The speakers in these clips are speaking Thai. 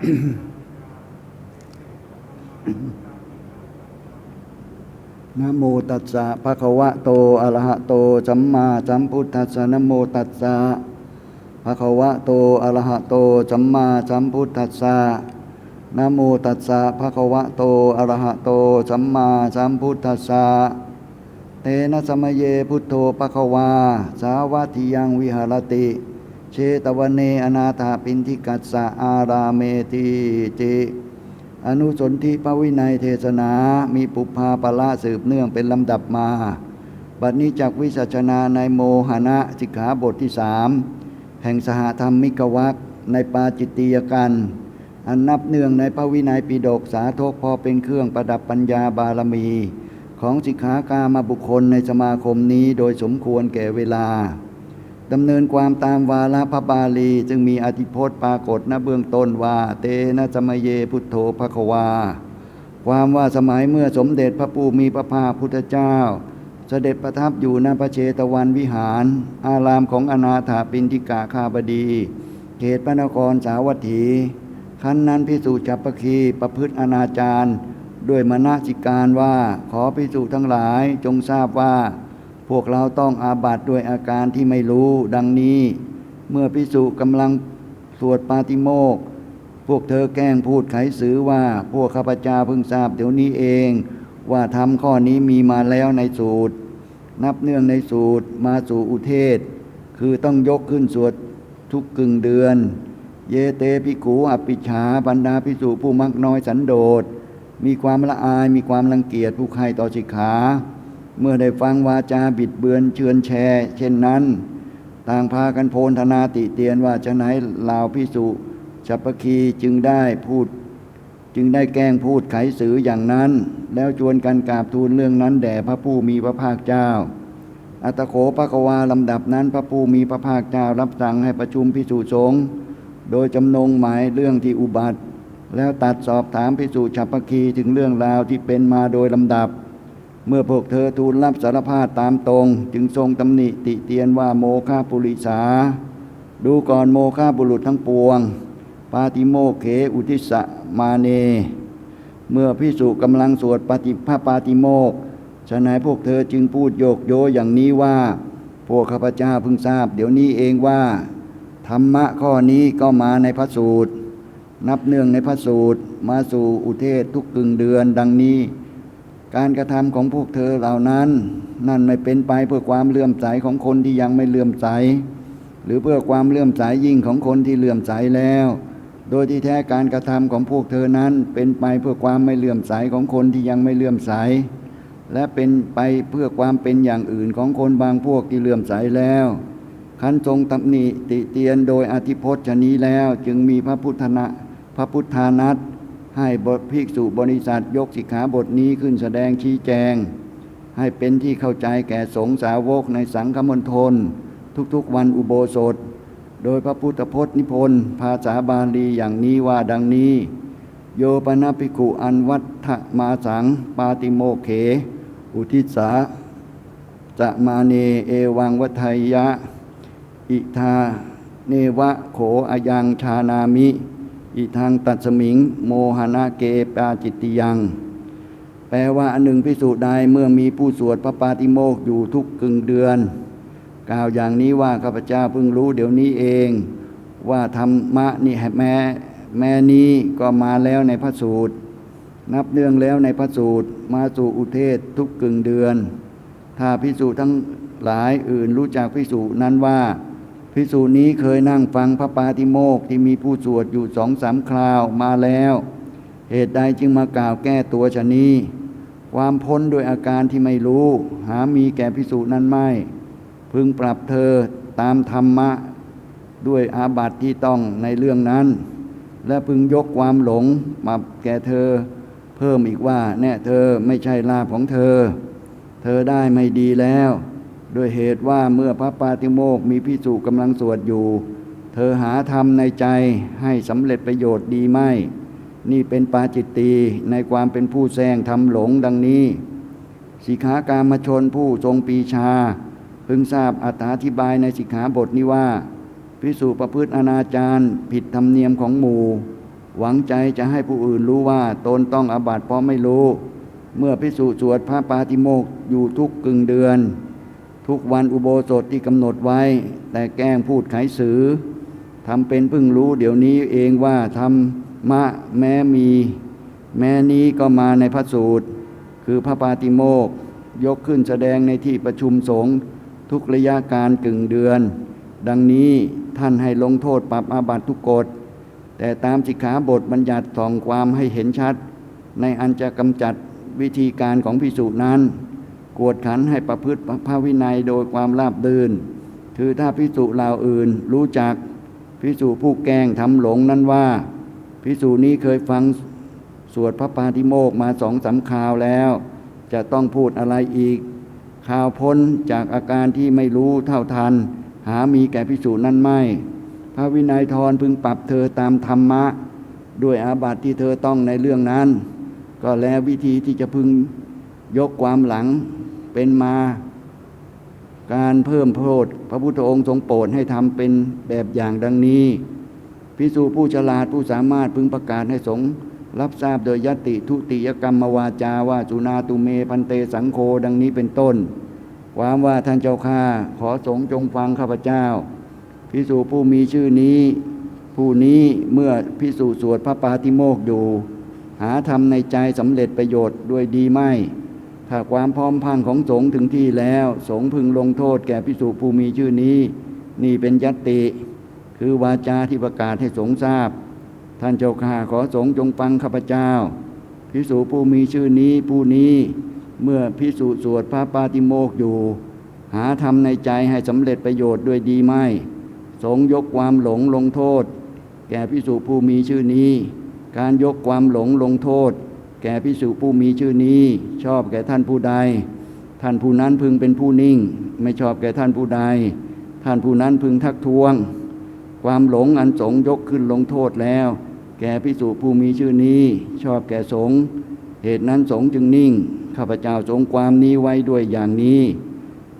นะโมตัสสะภะคะวะโตอะระหะโตสัมมาสัมพุทธัสสะนะโมตัสสะภะคะวะโตอะระหะโตสัมมาสัมพุทธัสสะนะโมตัสสะภะคะวะโตอะระหะโตสัมมาสัมพุทธัสสะเตนะสมเยพุทโธภะคะวา สาวัติยังวิหารติ เชตวันเนอนาถาปินทิกัสสะอาราเมติติอนุสนธิพระวินัยเทศนามีปุพพาปละสืบเนื่องเป็นลำดับมา บัดนี้จากวิสัชนาในโมหณะสิกขาบทที่สามแห่งสหธรรมิกวักในปาจิตติยกันอันนับเนื่องในพระวินัยปิฎกสาธกพอเป็นเครื่องประดับปัญญาบารมี ของสิกขากามาบุคคลในสมาคมนี้โดยสมควรแก่เวลา ดำเนินความตามวาระพระบาลี จึงมีอธิพจน์ปรากฏณเบื้องต้นว่า เตนะสมเยพุทโธภควา ความว่าสมัยเมื่อสมเด็จพระผู้มีพระภาคพุทธเจ้า เสด็จประทับอยู่ณพระเชตวันวิหาร อารามของอนาถาปินทิกาคาบดี เขตพระนครสาวัตถีขั้นนั้นพิสูจน์จับประคีประพฤติอนาจารด้วยมนสิการว่าขอพิสูจน์ทั้งหลายจงทราบว่า พวกเราต้องอาบัตด้วยอาการที่ไม่รู้ดังนี้ เมื่อพิสุกำลังสวดปาติโมกข์พวกเธอแกล้งพูดไขสือว่าพวกข้าพเจ้าเพิ่งทราบเดี๋ยวนี้เอง ว่าทำข้อนี้มีมาแล้วในสูตร นับเนื่องในสูตรมาสู่อุเทศ คือต้องยกขึ้นสวดทุกกึ่งเดือน เยเตพิกูอปิชาบรรดาพิสุผู้มักน้อยสันโดษมีความละอายมีความรังเกียจผู้ใครต่อสิกขา เมื่อได้ฟังวาจาบิดเบือนเชือนแชร์เช่นนั้น ต่างพากันโพลธนาติเตียนว่าจะไหนลาวพิสุชัปคีจึงได้พูด จึงได้แกล้งพูดไขสืออย่างนั้น แล้วชวนกันกราบทูลเรื่องนั้นแด่พระผู้มีพระภาคเจ้า อัตโขปะกวาลำดับนั้น พระผู้มีพระภาคเจ้ารับสั่งให้ประชุมพิสุสงฆ์โดยจำนงหมายเรื่องที่อุบัติ แล้วตัดสอบถามพิสุฉัพพคีถึงเรื่องราวที่เป็นมาโดยลำดับ เมื่อพวกเธอทูลรับสารภาพตามตรง จึงทรงตำหนิติเตียนว่าโมฆะปุริสา ดูก่อนโมฆะบุรุษทั้งปวง ปาติโมเขอุทิสมาเน เมื่อพิสุกำลังสวดปฏิภาปาติโมกฉนั้นพวกเธอจึงพูดโยกโยอย่างนี้ว่า พวกข้าพเจ้าเพิ่งทราบ เดี๋ยวนี้เองว่า ธรรมะข้อนี้ก็มาในพระสูตร นับเนื่องในพระสูตร มาสู่อุเทศทุกกึ่งเดือนดังนี้ การกระทำของพวกเธอเหล่านั้น นั่นไม่เป็นไปเพื่อความเลื่อมใสของคนที่ยังไม่เลื่อมใส หรือเพื่อความเลื่อมใสยิ่งของคนที่เลื่อมใสแล้ว โดยที่แท้การกระทำของพวกเธอนั้น เป็นไปเพื่อความไม่เลื่อมใสของคนที่ยังไม่เลื่อมใส และเป็นไปเพื่อความเป็นอย่างอื่นของคนบางพวกที่เลื่อมใสแล้วขันทรงตำหนิติเตียนโดยอธิพจน์ชนี้แล้วจึงมีพระพุทธนะพระพุทธานัต ให้บทภิกษุบริษัทยกสิกขาบทนี้ขึ้นแสดงชี้แจง ให้เป็นที่เข้าใจแก่สงสาวกในสังฆมณฑลทุกๆวันอุโบสถ โดยพระพุทธพจน์นิพนธ์ภาษาบาลีอย่างนี้ว่าดังนี้ โยปนาภิกุอันวัฏมาสัง ปาติโมเข อุทิสาจะมาเนเอวังวัฏยยะ อิทาเนวะโขอายังชานามิ อิทางตัดสมิง โมหนาเกปาจิตติยัง แปลว่าอันหนึ่งพิสูจน์ใดเมื่อมีผู้สวดพระปาติโมกข์อยู่ทุกกึ่งเดือน กล่าวอย่างนี้ว่าข้าพเจ้าเพิ่งรู้เดี๋ยวนี้เอง ว่าธรรมะนี่แม้แม้นี้ก็มาแล้วในพระสูตร นับเนื่องแล้วในพระสูตร มาสู่อุเทศทุกกึ่งเดือน ถ้าพิสูจทั้งหลายอื่นรู้จักพิสูจนั้นว่า พิสูจนี้เคยนั่งฟังพระปาติโมกที่มีผู้สวดอยู่สองสามคราวมาแล้ว เหตุใดจึงมากล่าวแก้ตัวชะนี้ความพ้นโดยอาการที่ไม่รู้ หามีแก่พิสูจนั้นไม่ พึงปรับเธอตามธรรมะ ด้วยอาบัติที่ต้องในเรื่องนั้น และพึงยกความหลงมาแก่เธอ เพิ่มอีกว่า แน่เธอไม่ใช่ลาภของเธอ เธอได้ไม่ดีแล้ว โดยเหตุว่าเมื่อพระปาติโมกมีพิสุกำลังสวดอยู่ เธอหาธรรมในใจให้สำเร็จประโยชน์ดีไม่ นี่เป็นปาจิตตีในความเป็นผู้แซงทำหลงดังนี้สิกขาการมาชนผู้ทรงปีชา พึงทราบอธิบายในสิกขาบทนี้ว่า พิสูประพฤติอนาจารผิดธรรมเนียมของหมู่ หวังใจจะให้ผู้อื่นรู้ว่าตนต้องอาบัติเพราะไม่รู้ เมื่อพิสุสวดพระปาติโมกอยู่ทุกกึ่งเดือน ทุกวันอุโบสถที่กำหนดไว้ แต่แกล้งพูดไขสือทำเป็นเพิ่งรู้เดี๋ยวนี้เองว่าธรรมะแม้มี แม้นี้ก็มาในพระสูตร คือพระปาติโมกข์ยกขึ้นแสดงในที่ประชุมสงฆ์ทุกระยะการกึ่งเดือน ดังนี้ท่านให้ลงโทษปรับอาบัติทุกกฎ แต่ตามสิกขาบทบัญญัติสองความให้เห็นชัด ในอันจะกำจัดวิธีการของพิสูจนั้น กวดขันให้ประพฤติพระวินัยโดยความราบรื่น คือถ้าพิสูจเหล่าอื่นรู้จักพิสูจผู้แกล้งทำหลงนั้นว่า พิสูจนี้เคยฟังสวดพระปาติโมกมาสองสามคราวแล้ว จะต้องพูดอะไรอีก ข่าวพ้นจากอาการที่ไม่รู้เท่าทัน หามีแก่พิสูจน์นั้นไม่ พระวินัยทรพึงปรับเธอตามธรรมะ ด้วยอาบัติที่เธอต้องในเรื่องนั้น ก็แล้ววิธีที่จะพึงยกความหลัง เป็นมา การเพิ่มโทษพระพุทธองค์ทรงโปรดให้ทำเป็นแบบอย่างดังนี้พิสูจผู้ฉลาดผู้สามารถพึงประกาศให้สงรับทราบโดยยติทุติยกรรมวาจาว่าจุนาตุเมพันเตสังโฆดังนี้เป็นต้น ความว่าท่านเจ้าข้าขอสงฆ์จงฟังข้าพเจ้าพิสูจผู้มีชื่อนี้ ผู้นี้เมื่อพิสูจสวดพระปาติโมกข์อยู่ หาทำในใจสำเร็จประโยชน์ด้วยดีไม่ ถ้าความพร้อมพังของสงฆ์ถึงที่แล้ว สงฆ์พึงลงโทษแก่พิสูจผู้มีชื่อนี้ นี่เป็นยัตติ คือวาจาที่ประกาศให้สงฆ์ทราบ ท่านเจ้าข้าขอสงฆ์จงฟังข้าพเจ้า พิสูจผู้มีชื่อนี้ผู้นี้เมื่อพิสูสวดพระปาติโมกขอยู่ หาทำในใจให้สำเร็จประโยชน์ด้วยดีไม่ สงยกความหลงลงโทษ แก่พิสุผู้มีชื่อนี้ การยกความหลงลงโทษ แก่พิสุผู้มีชื่อนี้ ชอบแก่ท่านผู้ใด ท่านผู้นั้นพึงเป็นผู้นิ่ง ไม่ชอบแก่ท่านผู้ใด ท่านผู้นั้นพึงทักท้วง ความหลงอันสงยกขึ้นลงโทษแล้ว แก่พิสุผู้มีชื่อนี้ ชอบแก่สงเหตุนั้นสงจึงนิ่งข้าพเจ้าสงความนี้ไว้ด้วยอย่างนี้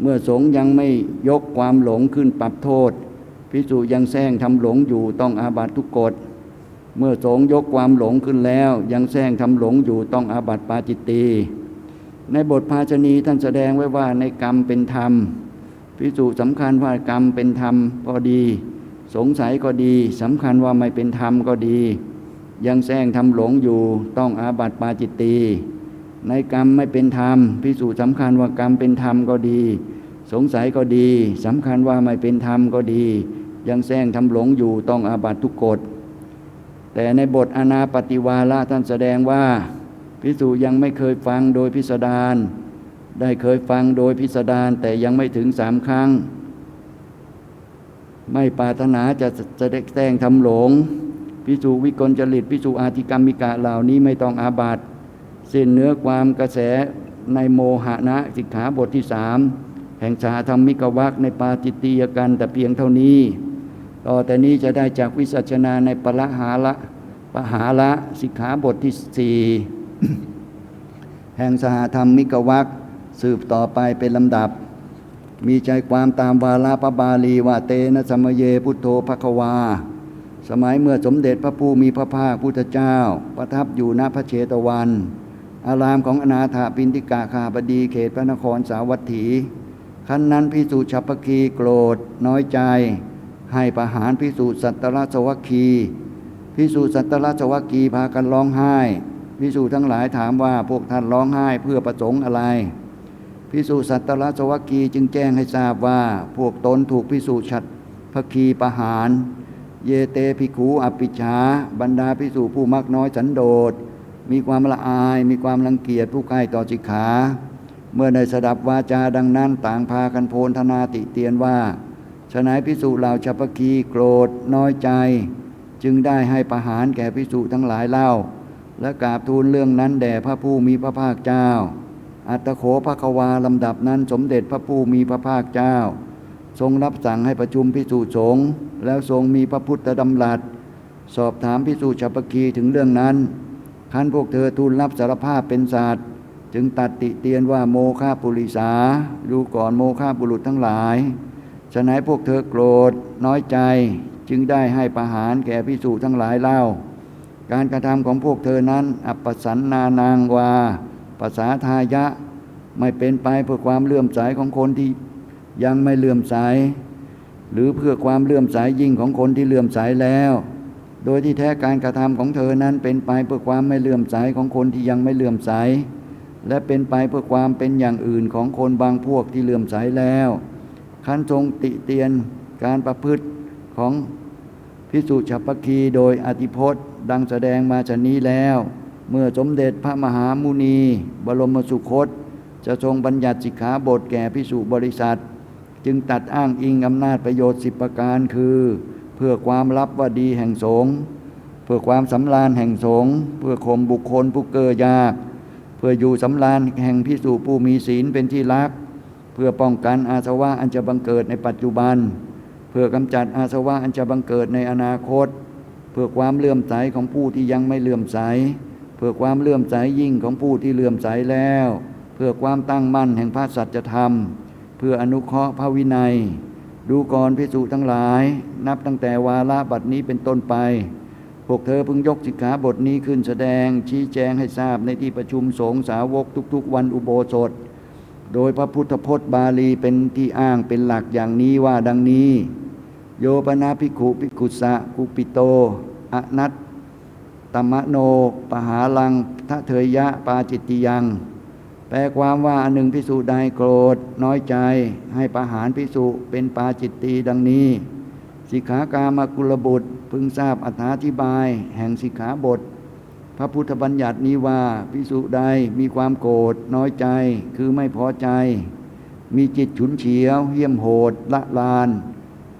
เมื่อสงยังไม่ยกความหลงขึ้นปรับโทษพิสุยังแซงทำหลงอยู่ต้องอาบัตทุกกฎ เมื่อสงยกความหลงขึ้นแล้ว ยังแซงทำหลงอยู่ต้องอาบัติปาจิตตีในบทภาชณีท่านแสดงไว้ว่าในกรรมเป็นธรรมพิสุสำคัญว่ากรรมเป็นธรรมก็ดี สงสัยก็ดีสำคัญว่าไม่เป็นธรรมก็ดี ยังแซงทำหลงอยู่ต้องอาบัติปาจิตตีในกรรมไม่เป็นธรรมพิสูจน์สำคัญว่ากรรมเป็นธรรมก็ดี สงสัยก็ดีสำคัญว่าไม่เป็นธรรมก็ดี ยังแซงทำหลงอยู่ต้องอาบัติทุกกฎ แต่ในบทอนาปฏิวาระท่านแสดงว่าพิสูยังไม่เคยฟังโดยพิสดารได้เคยฟังโดยพิสดารแต่ยังไม่ถึงสามครั้ง ไม่ปารถนาจะจะได้แซงทำหลงพิสูวิกลจริตพิสูอาธิกรรมิกะเหล่านี้ไม่ต้องอาบัติสิ้นเนื้อความกระแสในโมหะนะสิกขาบทที่สามแห่งสาธรรมิกวักในปาจิตตียกันแต่เพียงเท่านี้ ต่อแต่นี้จะได้จากวิสัชนาในปละหาละปะหาละสิกขาบทที่สี่แห่งสหธรรมมิกวักสืบต่อไปเป็นลำดับ มีใจความตามวาลาปบาลีว่าเตนะสมเยพุทโธภควา สมัยเมื่อสมเด็จพระผู้มีพระภาคพุทธเจ้า ประทับอยู่ณพระเชตวัน อารามของอนาถาปินติกาคาบดีเขตพระนครสาวัตถีคันนั้นพิสูจฉัพพคีโกรธน้อยใจ ให้ประหารพิสูจน์สัตตราชวัคคีพิสูจน์สัตตราชวัคคีพากันร้องไห้พิสูจน์ทั้งหลายถามว่าพวกท่านร้องไห้เพื่อประสงค์อะไรพิสูจน์สัตตราชวัคคีจึงแจ้งให้ทราบว่า พวกตนถูกพิสูจน์ฉัดพคีประหาร เยเตภิกขูอปิชาบรรดาพิสูจผู้มักน้อยสันโดษมีความละอายมีความรังเกียจผู้ใกล้ต่อจิกขา เมื่อได้สดับวาจาดังนั้นต่างพากันโพนธนาติเตียนว่า ฉนัยพิสูจเหล่าชัพพคีโกรธน้อยใจ จึงได้ให้ประหารแก่พิสูจทั้งหลายเล่า และกราบทูลเรื่องนั้นแด่พระผู้มีพระภาคเจ้า อัตโขภควาลำดับนั้นสมเด็จพระผู้มีพระภาคเจ้า ทรงรับสั่งให้ประชุมพิสูจน์สงฆ์แล้วทรงมีพระพุทธดำรัส สอบถามพิสูจน์ฉัพพคีถึงเรื่องนั้นขั้นพวกเธอทูลรับสารภาพเป็นศาสตร์จึงตัดติเตียนว่าโมฆะปุริสาดูก่อนโมฆะบุรุษทั้งหลาย ฉะนั้นพวกเธอโกรธน้อยใจจึงได้ให้ประหารแก่พิสูจน์ทั้งหลายเล่า การกระทำของพวกเธอนั้น อัปสันนานางวาภาษาทายะไม่เป็นไปเพื่อความเลื่อมใสของคนที่ยังไม่เลื่อมใส หรือเพื่อความเลื่อมใสยิ่งของคนที่เลื่อมใสแล้ว โดยที่แท้การกระทำของเธอนั้นเป็นไปเพื่อความไม่เลื่อมใสของคนที่ยังไม่เลื่อมใส และเป็นไปเพื่อความเป็นอย่างอื่นของคนบางพวกที่เลื่อมใสแล้ว คันทรงติเตียนการประพฤติของพิสุฉัพคีโดยอธิพจน์ ดังแสดงมาชนนี้แล้ว เมื่อสมเด็จพระมหามุนี บรมสุคต จะทรงบัญญัติสิกขาบทแก่พิสุบริษัท จึงตัดอ้างอิงอำนาจประโยชน์สิบประการคือ เพื่อความลับว่าดีแห่งสงฆ์เพื่อความสำราญแห่งสงฆ์เพื่อข่มบุคคลผู้เกอยาก เพื่ออยู่สำราญแห่งพิสูผู้มีศีลเป็นที่รัก พื่อป้องกันอาสวะอันจะบังเกิดในปัจจุบัน เพื่อกำจัดอาสวะอันจะบังเกิดในอนาคต เพื่อความเลื่อมใสของผู้ที่ยังไม่เลื่อมใส เพื่อความเลื่อมใสยิ่งของผู้ที่เลื่อมใสแล้ว เพื่อความตั้งมั่นแห่งพระสัจธรรม เพื่ออนุเคราะห์พระวินัย ดูก่อนพิสูจทั้งหลาย นับตั้งแต่วาระบัดนี้เป็นต้นไป พวกเธอพึงยกสิกขาบทนี้ขึ้นแสดงชี้แจงให้ทราบในที่ประชุมสงฆ์สาวกทุก ๆ วันอุโบสถ โดยพระพุทธพจน์บาลีเป็นที่อ้างเป็นหลักอย่างนี้ว่าดังนี้ โยปนาภิกขุภิกขุสะกุปิโตอนัตตมโน ปหาลังทะเทยยะปาจิตติยัง แปลความว่าหนึ่งพิสูจน์ใดโกรธน้อยใจ ให้ประหารพิสุเป็นปาจิตตีดังนี้ สิกขากามกุลบุตรพึงทราบอธิบาย แห่งสิกขาบท พระพุทธบัญญัตินี้ว่าพิสุใดมีความโกรธน้อยใจคือไม่พอใจ มีจิตฉุนเฉียว เหี้ยมโหด ละลาน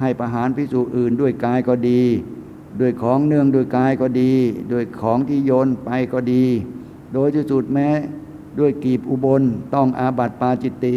ให้ประหารพิสุอื่นด้วยกายก็ดี ด้วยของเนื่องด้วยกายก็ดี ด้วยของที่โยนไปก็ดี โดยที่สุดแม้ด้วยกีบอุบลต้องอาบัติปาจิตตี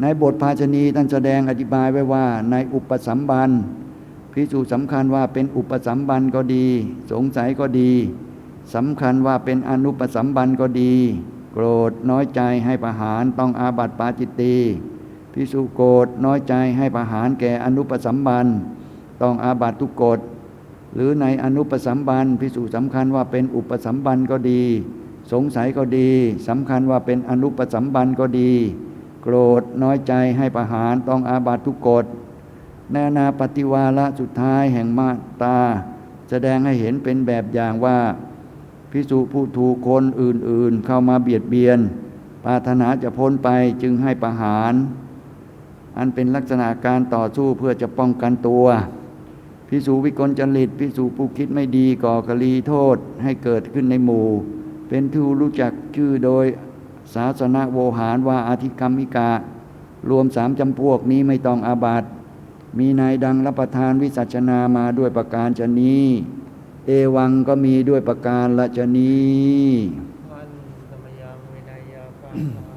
ในบทภาชณีท่านแสดงอธิบายไว้ว่าในอุปสัมบัน พิสูจน์สำคัญว่าเป็นอุปสัมบันก็ดี สงสัยก็ดีสำคัญว่าเป็นอนุปสัมบันก็ดี โกรธน้อยใจให้ประหารต้องอาบัติปาจิตตีพิสูจโกรธน้อยใจให้ประหารแก่อนุปสัมบันต้องอาบัติทุกกฎหรือในอนุปสัมบันพิสูจน์สำคัญว่าเป็นอุปสัมบันก็ดี สงสัยก็ดีสำคัญว่าเป็นอนุปสัมบันก็ดี โกรธน้อยใจให้ประหารต้องอาบัติทุกกฎ แนนาปฏิวาระสุดท้ายแห่งมาตา แสดงให้เห็นเป็นแบบอย่างว่าพิสุผู้ถูกคนอื่นๆ เข้ามาเบียดเบียน ปรารถนาจะพ้นไปจึงให้ประหาร อันเป็นลักษณะการต่อสู้เพื่อจะป้องกันตัวพิสูวิกลจริตพิสูผู้คิดไม่ดีก่อกรีโทษให้เกิดขึ้นในหมู่ เป็นที่รู้จักชื่อโดยศาสนาโวหารว่าอธิกรรมิกา รวมสามจำพวกนี้ไม่ต้องอาบัต มีนายดังรับประทานวิสัชนามาด้วยประการชนีเอวังก็มีด้วยประการละชนีวันสมยังวินัยยาปา